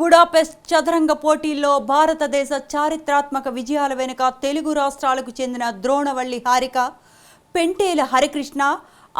Budapest చదరంగ పోటీల్లో భారతదేశ చారిత్రాత్మక విజయాల వెనుక తెలుగు రాష్ట్రాలకు చెందిన ద్రోణవల్లి హారిక పెంటేల హరికృష్ణ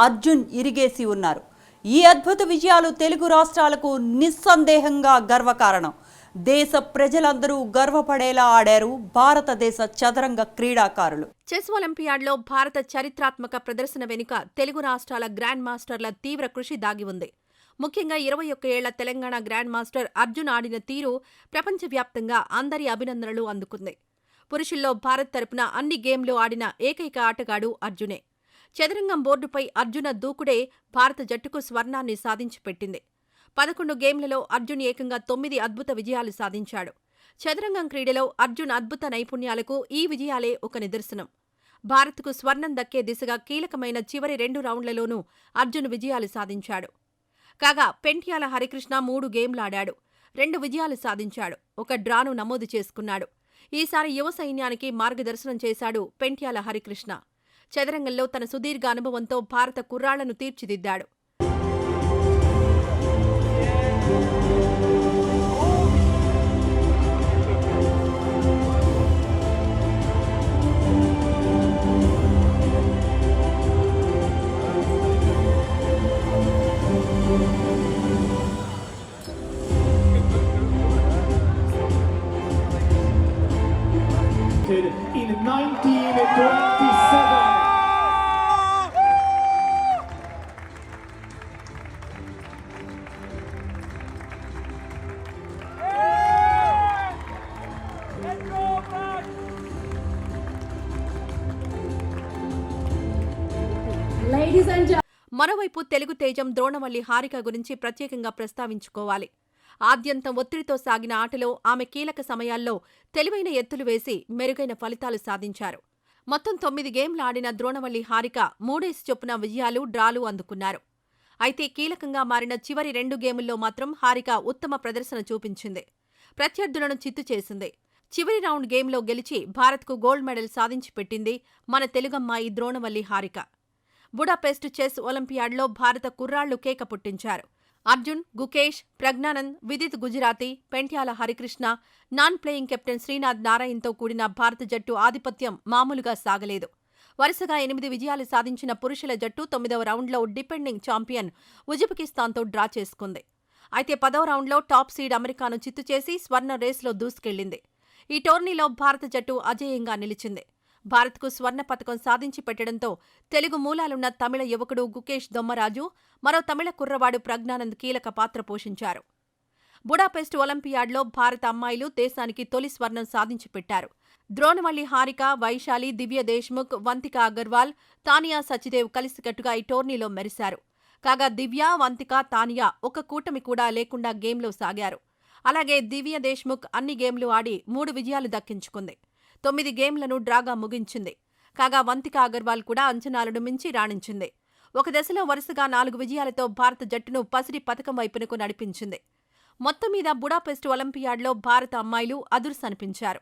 అర్జున్ ఇరిగేసి ఉన్నారు. ఈ అద్భుత విజయాలు తెలుగు రాష్ట్రాలకు నిస్సందేహంగా గర్వకారణం. దేశ ప్రజలందరూ గర్వపడేలా ఆడారు భారతదేశ చదరంగ క్రీడాకారులు. చెస్ ఒలింపియాడ్లో భారత చరిత్రాత్మక ప్రదర్శన వెనుక తెలుగు రాష్ట్రాల గ్రాండ్ మాస్టర్ల తీవ్ర కృషి దాగి ఉంది. ముఖ్యంగా ఇరవై ఒక్క ఏళ్ళ తెలంగాణ గ్రాండ్ మాస్టర్ అర్జున్ ఆడిన తీరు ప్రపంచవ్యాప్తంగా అందరి అభినందనలు అందుకుంది. పురుషుల్లో భారత్ తరపున అన్ని గేమ్లు ఆడిన ఏకైక ఆటగాడు అర్జునే. చదరంగం బోర్డుపై అర్జున దూకుడే భారత జట్టుకు స్వర్ణాన్ని సాధించి పెట్టింది. పదకొండు గేమ్లలో అర్జున్ ఏకంగా తొమ్మిది అద్భుత విజయాలు సాధించాడు. చదరంగం క్రీడలో అర్జున్ అద్భుత నైపుణ్యాలకు ఈ విజయాలే ఒక నిదర్శనం. భారత్కు స్వర్ణం దక్కే దిశగా కీలకమైన చివరి రెండు రౌండ్లలోనూ అర్జున్ విజయాలు సాధించాడు. కాగా పెంట్యాల హరికృష్ణ మూడు గేమ్లాడాడు. రెండు విజయాలు సాధించాడు. ఒక డ్రాను నమోదు చేసుకున్నాడు. ఈసారి యువ సైన్యానికి మార్గదర్శనం చేశాడు పెంట్యాల హరికృష్ణ. చదరంగంలో తన సుదీర్ఘ అనుభవంతో భారత కుర్రాళ్ళను తీర్చిదిద్దాడు. 19 and gentlemen. మరోవైపు తెలుగు తేజం ద్రోణవల్లి హారిక గురించి ప్రత్యేకంగా ప్రస్తావించుకోవాలి ఆద్యంతం ఒత్తిడితో సాగిన ఆటలో ఆమె కీలక సమయాల్లో తెలివైన ఎత్తులు వేసి మెరుగైన ఫలితాలు సాధించారు. మొత్తం తొమ్మిది గేమ్లు ఆడిన ద్రోణవల్లి హారిక మూడేసి చొప్పున విజయాలు డ్రాలు అందుకున్నారు. అయితే కీలకంగా మారిన చివరి రెండు గేముల్లో మాత్రం హారిక ఉత్తమ ప్రదర్శన చూపించింది. ప్రత్యర్థులను చిత్తు చేసింది. చివరి రౌండ్ గేమ్లో గెలిచి భారత్కు గోల్డ్ మెడల్ సాధించి పెట్టింది మన తెలుగమ్మాయి ద్రోణవల్లి హారిక. బుడాపెస్ట్ చెస్ ఒలింపియాడ్లో భారత కుర్రాళ్ళు కేక పుట్టించారు. Arjun Gukesh Praggnanandhaa Vidit Gujrathi Pentala Harikrishna non playing captain Srinath నారాయణ్తో కూడిన భారత జట్టు ఆధిపత్యం మామూలుగా సాగలేదు. వరుసగా ఎనిమిది విజయాలు సాధించిన పురుషుల జట్టు తొమ్మిదవ రౌండ్లో డిపెండింగ్ ఛాంపియన్ ఉజ్బెకిస్తాన్తో డ్రా చేసుకుంది. అయితే పదవ రౌండ్లో టాప్ సీడ్ అమెరికాను చిత్తు చేసి స్వర్ణ రేసులో దూసుకెళ్ళింది ఈ టోర్నీలో భారత జట్టు అజేయంగా నిలిచింది. భారత్కు స్వర్ణ పథకం సాధించి పెట్టడంతో తెలుగు మూలాలున్న తమిళ యువకుడు గుకేష్ దొమ్మరాజు మరో తమిళ కుర్రవాడు ప్రజ్ఞానంద్ కీలక పాత్ర పోషించారు. బుడాపెస్ట్ ఒలింపియాడ్లో భారత అమ్మాయిలు దేశానికి తొలి స్వర్ణం సాధించి పెట్టారు. ద్రోణవల్లి హారిక వైశాలి దివ్య దేశ్ముఖ్ వంతిక అగర్వాల్ తానియా సచిదేవ్ కలిసికట్టుగా ఈ టోర్నీలో మెరిశారు. కాగా దివ్య వంతిక తానియా ఒక కూటమి కూడా లేకుండా గేమ్లో సాగారు. అలాగే దివ్య దేశ్ముఖ్ అన్ని గేమ్లు ఆడి మూడు విజయాలు దక్కించుకుంది. తొమ్మిది గేమ్లను డ్రాగా ముగించింది. కాగా వంతిక అగర్వాల్ కూడా అంచనాలను మించి రాణించింది. ఒక దశలో వరుసగా నాలుగు విజయాలతో భారత జట్టును పసిడి పథకం వైపునకు నడిపించింది. మొత్తం మీద బుడాపెస్ట్ ఒలింపియాడ్లో భారత అమ్మాయిలు అదుర్సనిపించారు.